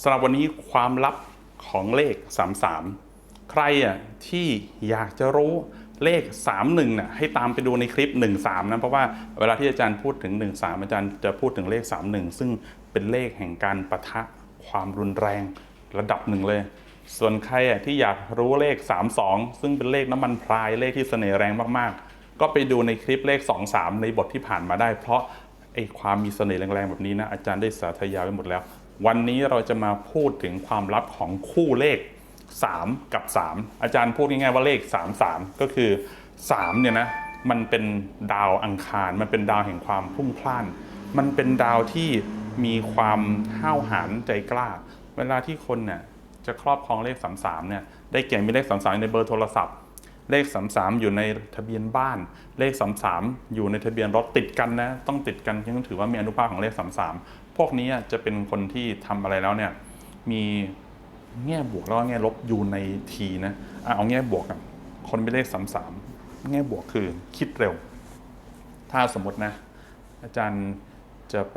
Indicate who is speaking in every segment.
Speaker 1: สำหรับวันนี้ความลับของเลข 33 ใครอะที่อยากจะรู้เลข 31น่ะให้ตามไปดูในคลิป 13 นะเพราะว่าเวลาที่อาจารย์พูดถึง 13 อาจารย์จะพูดถึงเลข 31 ซึ่งเป็นเลขแห่งการปะทะความรุนแรงระดับหนึ่งเลย ส่วนใครอะที่อยากรู้เลข 32 ซึ่งเป็นเลขน้ำมันพรายเลขที่เสน่ห์แรงมากๆ ก็ไปดูในคลิปเลข 23 ในบทที่ผ่านมาได้ เพราะไอ้ความมีเสน่ห์แรงๆแบบนี้นะอาจารย์ได้สาธยายไว้หมดแล้ว วันนี้เราจะมาพูดถึงความลับของคู่เลข 3 กับ 3 อาจารย์พูดง่ายๆว่าเลข 3 3 ก็คือ3เนี่ยนะมันเป็นดาวอังคาร มันเป็นดาวแห่งความพุ่งพล่าน มันเป็นดาวที่มีความห้าวหาญใจกล้า เวลาที่คนเนี่ยจะครอบครองเลข 33เนี่ยได้เก่งมีเลข 33 ในเบอร์โทรศัพท์ เลข 33 อยู่ในทะเบียนบ้าน เลข 33 อยู่ในทะเบียนรถติดกันนะ ต้องติดกันยังถือว่ามีอนุภาคของเลข 33 พวกนี้จะเป็นคนที่ทำอะไรแล้วเนี่ยมีแง่บวกแล้วแง่ลบอยู่ในทีนะเอาแง่บวกกันคนเป็นเลข 33 แง่บวกคือคิดเร็ว ถ้าสมมตินะ อาจารย์จะไป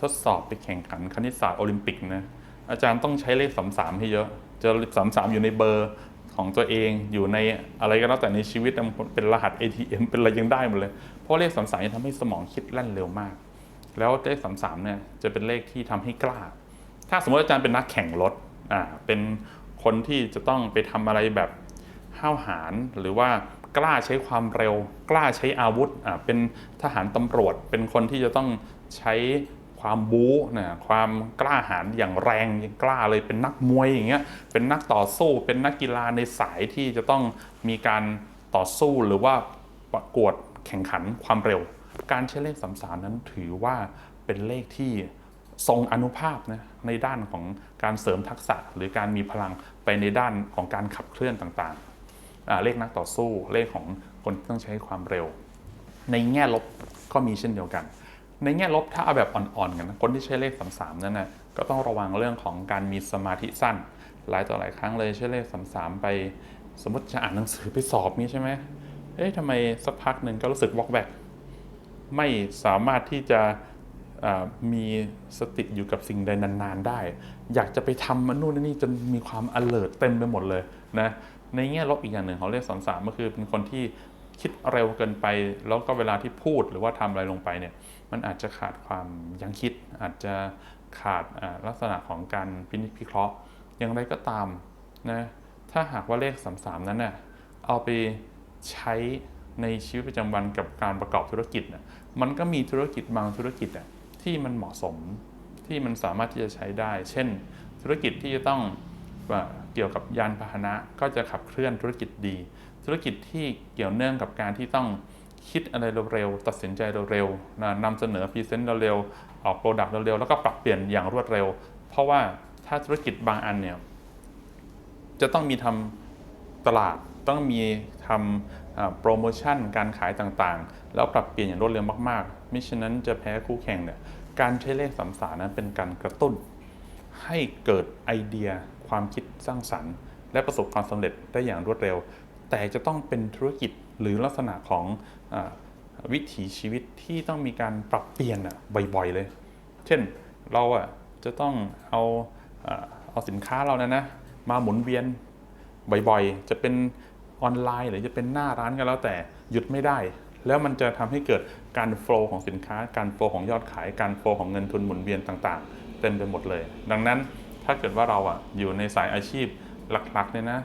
Speaker 1: ทดสอบไปแข่งขันคณิตศาสตร์โอลิมปิกนะอาจารย์ต้องใช้เลข 33 ให้เยอะจะ33 อยู่ในเบอร์ ของตัวเองอยู่ในอะไรก็แล้วแต่ในชีวิตเป็นรหัส ATM เป็นอะไรยังได้หมดเลย เพราะเลข33จะทำให้สมองคิดแล่นเร็วมาก แล้วเลข33เนี่ยจะเป็นเลขที่ทำให้กล้า ถ้าสมมติอาจารย์เป็นนักแข่งรถอ่าเป็นคนที่จะต้องไปทำอะไรแบบห้าวหาญหรือว่ากล้าใช้ความเร็ว กล้าใช้อาวุธอ่าเป็นทหารตำรวจ เป็นคนที่จะต้องใช้ ความบู๊นะความกล้าหาญอย่างแรงย่างกล้าเลยเป็นนักมวยอย่างเงี้ยเป็นนักต่อสู้เป็นนักกีฬาในสายที่จะต้องมีการต่อสู้หรือว่าประกวดแข่งขันความเร็ว การใช้เลขสามสามนั้นถือว่าเป็นเลขที่ทรงอนุภาพนะในด้านของการเสริมทักษะ หรือการมีพลังไปในด้านของการขับเคลื่อนต่างๆ เลขนักต่อสู้เลขของคนที่ต้องใช้ความเร็ว ในแง่ลบก็มีเช่นเดียวกัน ในแง่ลบถ้าเอาแบบอ่อนๆกันนะคนที่ใช้เลข33นั่นนะก็ต้องระวังเรื่องของการมีสมาธิสั้น หลายต่อหลายครั้งเลยใช้เลข33ไป สมมติจะอ่านหนังสือไปสอบนี้ใช่ไหมเอ๊ะทำไมสักพักหนึ่งก็รู้สึกวอกแวกไม่สามารถที่จะมีสติอยู่กับสิ่งใดนานๆได้ อยากจะไปทำมันนู่นนี่จนมีความ alert เต็มไปหมดเลยนะในแง่ลบอีกอย่างหนึ่งของเลขสามสามก็คือเป็นคนที่คิดเร็วเกินไป แล้วก็เวลาที่พูดหรือว่าทำอะไรลงไปเนี่ย มันอาจจะขาดความยั้งคิด อาจจะขาดลักษณะของการพินิจพิเคราะห์ อย่างไรก็ตามนะถ้าหากว่าเลขสามสามนั้นน่ะเอาไปใช้ในชีวิตประจำวันกับการประกอบธุรกิจน่ะมันก็มีธุรกิจบางธุรกิจอะที่มันเหมาะสมที่มันสามารถที่จะใช้ได้ เช่น ธุรกิจที่จะต้องเกี่ยวกับยานพาหนะก็จะขับเคลื่อนธุรกิจดี ธุรกิจที่เกี่ยวเนื่องกับการที่ต้อง คิดอะไรเร็วๆตัดสินใจเร็วๆนะนำเสนอพรีเซนต์เร็วๆออกโปรดักต์เร็วๆแล้วก็ปรับเปลี่ยนอย่างรวดเร็ว เพราะว่าถ้าธุรกิจบางอันเนี่ยจะต้องมีทำตลาดต้องมีทำโปรโมชั่นการขายต่างๆ แล้วปรับเปลี่ยนอย่างรวดเร็วมากๆมิฉะนั้นจะแพ้คู่แข่งเนี่ยการใช้เลขสามสานั้นเป็นการกระตุ้น ให้เกิดไอเดียความคิดสร้างสรรค์ และประสบความสำเร็จได้อย่างรวดเร็ว แต่จะต้องเป็นธุรกิจ หรือลักษณะของอวิถีชีวิตที่ต้องมีการปรับเปลี่ยนบ่อยๆเลย เช่นเราอะจะต้องเอาเอาสินค้าเรานะนะมาหมุนเวียนบ่อยๆ จะเป็นออนไลน์หรือจะเป็นหน้าร้านก็แล้วแต่หยุดไม่ได้ แล้วมันจะทำให้เกิดการโฟล์ของสินค้า การโฟล์ของยอดขาย การโฟล์ของเงินทุนหมุนเวียนต่างๆ เต็มไปหมดเลย ดังนั้นถ้าเกิดว่าเราอะอยู่ในสายอาชีพหลักๆเนี่ยนะ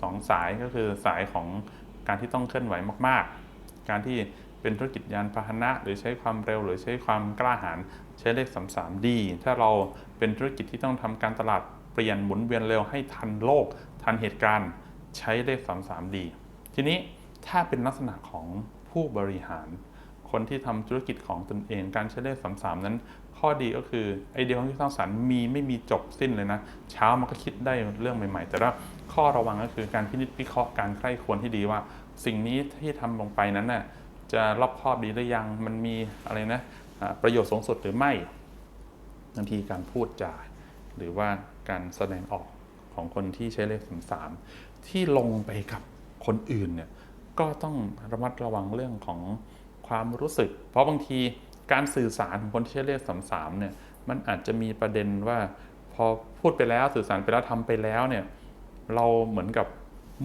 Speaker 1: สองสายก็คือสายของ การที่ต้องเคลื่อนไหวมาก ๆ การที่เป็นธุรกิจยานพาหนะ หรือใช้ความเร็ว หรือใช้ความกล้าหาญใช้เลขสามสามดีถ้าเราเป็นธุรกิจที่ต้องทำการตลาดเปลี่ยนหมุนเวียนเร็วให้ทันโลก ทันเหตุการณ์ใช้เลขสามสามดีทีนี้ถ้าเป็นลักษณะของผู้บริหาร คนที่ทำธุรกิจของตนเอง การใช้เลขสามสามนั้น ข้อดีก็คือไอเดียของที่สร้างสรรค์มีไม่มีจบสิ้นเลยนะ เช้ามันก็คิดได้เรื่องใหม่ ๆ แต่ว่าข้อระวังก็คือการพินิจพิเคราะห์การใคร่ควรที่ดีว่า สิ่งนี้ที่ทำลงไปนั้นน่ะจะรอบคอบดีหรือยังมันมีอะไรนะอ่าประโยชน์สูงสุดหรือไม่บางทีการพูดจาหรือว่าการแสดงออกของคนที่ใช้เลขสามสามที่ลงไปกับคนอื่นเนี่ยก็ต้องระมัดระวังเรื่องของ ความรู้สึก เพราะบางทีการสื่อสารของคนที่ใช้เลขสามสามเนี่ยมันอาจจะมีประเด็นว่า พอพูดไปแล้วสื่อสารไปแล้วทำไปแล้วเนี่ยเราเหมือนกับ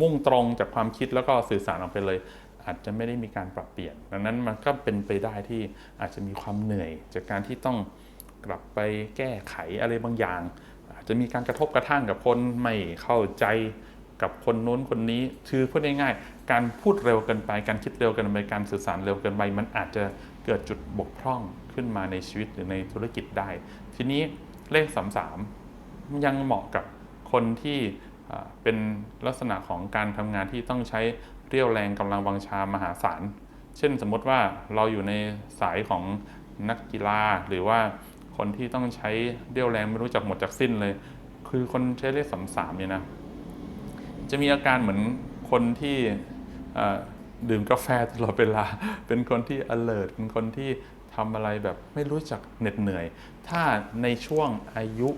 Speaker 1: มุ่งตรงจากความคิดแล้วก็สื่อสารออกไปเลย อาจจะไม่ได้มีการปรับเปลี่ยน ดังนั้นมันก็เป็นไปได้ที่อาจจะมีความเหนื่อย จากการที่ต้องกลับไปแก้ไขอะไรบางอย่าง อาจจะมีการกระทบกระทั่งกับคนไม่เข้าใจ กับคนนู้นคนนี้คือพูดง่ายๆการพูดเร็วเกินไป การคิดเร็วเกินไปการสื่อสารเร็วเกินไป มันอาจจะเกิดจุดบกพร่องขึ้นมาในชีวิตหรือในธุรกิจได้ ทีนี้เลขสามสามยังเหมาะกับคนที่เป็นลักษณะของการทำงานที่ต้องใช้เรี่ยวแรงกำลังวังชามหาศาล เช่นสมมติว่าเราอยู่ในสายของนักกีฬาหรือว่าคนที่ต้องใช้เรี่ยวแรงไม่รู้จักหมดจากสิ้นเลย คือคนใช้เลขสามสามเนี่ยนะ จะมีอาการเหมือนคนที่ดื่มกาแฟตลอดเวลา เป็นคนที่ alert เป็นคนที่ทำอะไรแบบไม่รู้จักเหน็ดเหนื่อย ถ้าในช่วงอายุ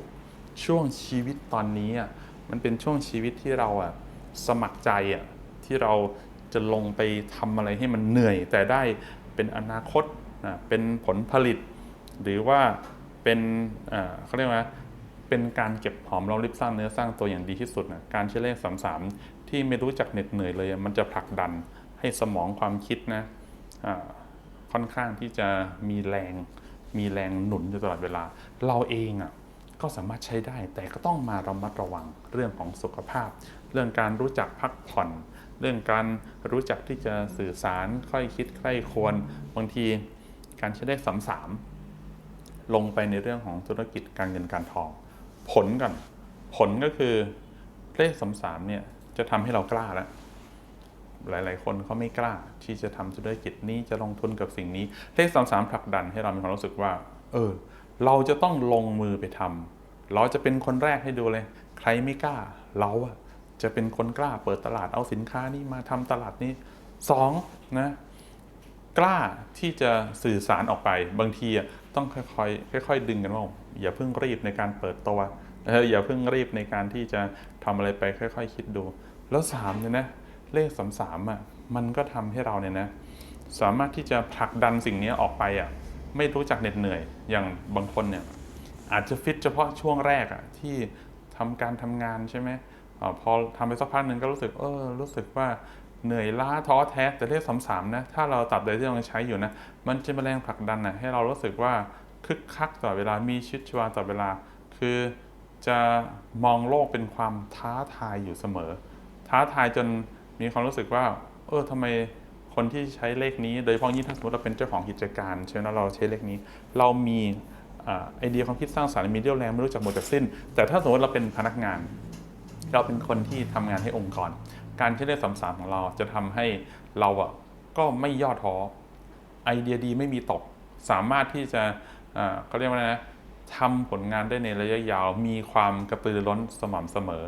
Speaker 1: ช่วงชีวิตตอนนี้อะมันเป็นช่วงชีวิตที่เราอะสมัครใจอะที่เราจะลงไปทำอะไรให้มันเหนื่อย แต่ได้เป็นอนาคตอะเป็นผลผลิต หรือว่าเป็นเขาเรียกว่า เป็นการเก็บหอมรอมริบสร้างเนื้อสร้างตัวอย่างดีที่สุดนะการใช้เลขสามสามที่ไม่รู้จักเหน็ดเหนื่อยเลย มันจะผลักดันให้สมองความคิดนะค่อนข้างที่จะมีแรง มีแรงหนุนอยู่ตลอดเวลา เราเองอะก็สามารถใช้ได้แต่ก็ต้องมาระมัดระวังเรื่องของสุขภาพ เรื่องการรู้จักพักผ่อน เรื่องการรู้จักที่จะสื่อสารค่อยคิดใคร่ควรบางทีการใช้เลขสามสามลงไปในเรื่องของธุรกิจการเงินการทอง ผลกันผลก็คือเลขสามสามเนี่ยจะทำให้เรากล้าแล้วหลาย ๆ คนเขาไม่กล้าที่จะทำธุรกิจนี้จะลงทุนกับสิ่งนี้ เลขสามสามผลักดันให้เรามีความรู้สึกว่า เออ เราจะต้องลงมือไปทำเราจะเป็นคนแรกให้ดูเลย ใครไม่กล้า เราอะจะเป็นคนกล้าเปิดตลาดเอาสินค้านี้มาทำตลาดนี้สองนะกล้าที่จะสื่อสารออกไปบางทีอะ ต้องค่อยๆค่อยๆดึงกันว่าอย่าเพิ่งรีบในการเปิดตัวอย่าเพิ่งรีบในการที่จะทำอะไรไปค่อย ๆ คิดดู แล้วสามเนี่ยนะเลขสามสามอะมันก็ทำให้เราเนี่ยนะสามารถที่จะผลักดันสิ่งนี้ออกไปอะไม่รู้จักเหน็ดเหนื่อย อย่างบางคนเนี่ยอาจจะฟิตเฉพาะช่วงแรกอะที่ทำการทำงานใช่ไหมอพอทำไปสักพักหนึ่งก็รู้สึกเออรู้สึกว่า เหนื่อยล้าท้อแท้แต่เลขสามสามนะถ้าเราตับใดที่เราใช้อยู่นะมันจะเป็นแรงผลักดันนะให้เรารู้สึกว่าคึกคักตลอดเวลามีชีวิตชีวาตลอดเวลา คือจะมองโลกเป็นความท้าทายอยู่เสมอ ท้าทายจนมีความรู้สึกว่า เออทำไมคนที่ใช้เลขนี้ โดยเฉพาะยิ่งถ้าสมมติเราเป็นเจ้าของกิจการใช่ไหมแล้วเราใช้เลขนี้ เรามีอไอเดียความคิดสร้างสรรค์มีเรี่ยวแรงไม่รู้จักหมดจากสิ้น แต่ถ้าสมมติเราเป็นพนักงาน เราเป็นคนที่ทำงานให้องค์กร การใช้เลขสามสามของเราจะทำให้เราอะก็ไม่ย่อท้อไอเดียดีไม่มีตก สามารถที่จะอ่าเขาเรียกว่าไงนะทำผลงานได้ในระยะยาว มีความกระตือร้นสม่ำเสมอ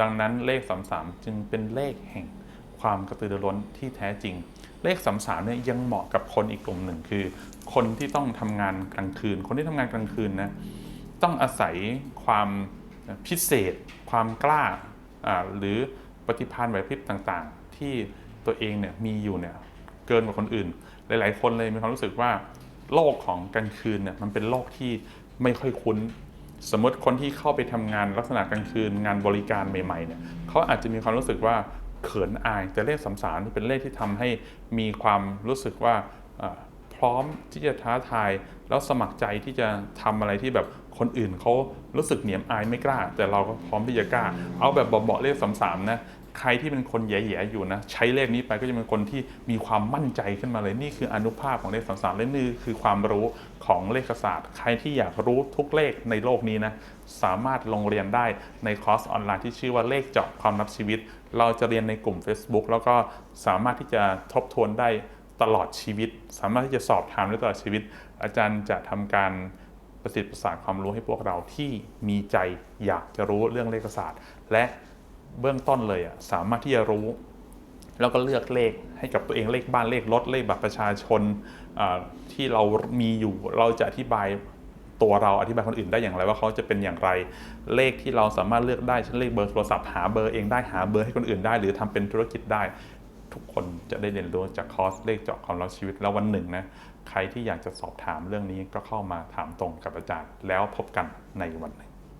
Speaker 1: ดังนั้นเลขสามสามจึงเป็นเลขแห่งความกระตือรือร้นที่แท้จริง เลขสามสามเนี่ยยังเหมาะกับคนอีกกลุ่มหนึ่งคือ คนที่ต้องทำงานกลางคืน คนที่ทำงานกลางคืนนะต้องอาศัยความพิเศษ ความกล้าอ่าหรือ ปฏิภาณไหวพริบต่างๆ ที่ตัวเองเนี่ยมีอยู่เนี่ยเกินกว่าคนอื่น หลาย ๆ คนเลยมีความรู้สึกว่า โลกของกลางคืนเนี่ยมันเป็นโลกที่ไม่ค่อยคุ้น สมมติคนที่เข้าไปทำงานลักษณะกลางคืน งานบริการใหม่ๆเนี่ยเขาอาจจะมีความรู้สึกว่าเขินอายแต่เลขสามสามเป็นเลขที่ทำให้มีความรู้สึกว่า พร้อมที่จะท้าทาย แล้วสมัครใจที่จะทำอะไรที่แบบคนอื่นเขารู้สึกเหนียมอายไม่กล้า แต่เราก็พร้อมที่จะกล้า เอาแบบเบาๆเลขสามสามนะใครที่เป็นคนแย่ๆอยู่นะใช้เลขนี้ไปก็จะเป็นคนที่มีความมั่นใจขึ้นมาเลยนี่คืออนุภาพของเลขสามสามและนี่คือความรู้ของเลขศาสตร์ ใครที่อยากรู้ทุกเลขในโลกนี้นะสามารถลงเรียนได้ในคอร์สออนไลน์ที่ชื่อว่าเลขเจาะความลับชีวิต เราจะเรียนในกลุ่ม Facebook แล้วก็สามารถที่จะทบทวนได้ ตลอดชีวิต สามารถที่จะสอบถามได้ตลอดชีวิต อาจารย์จะทำการประสิทธิ์ประสานความรู้ให้พวกเราที่มีใจอยากจะรู้เรื่องเลขศาสตร์ และเบื้องต้นเลยอะสามารถที่จะรู้ แล้วก็เลือกเลขให้กับตัวเองเลขบ้านเลขรถเลขบัตรประชาชนที่เรามีอยู่เราจะอธิบายตัวเราอธิบายคนอื่นได้อย่างไรว่าเขาจะเป็นอย่างไร เลขที่เราสามารถเลือกได้เช่นเลขเบอร์โทรศัพท์หาเบอร์เองได้หาเบอร์ให้คนอื่นได้ หรือทำเป็นธุรกิจได้ ทุกคนจะได้เรียนรู้จากคอร์สเลขเจาะความลับชีวิตแล้ววันหนึ่งนะใครที่อยากจะสอบถามเรื่องนี้ก็เข้ามาถามตรงกับอาจารย์ แล้วพบกันในวันหนึ่ง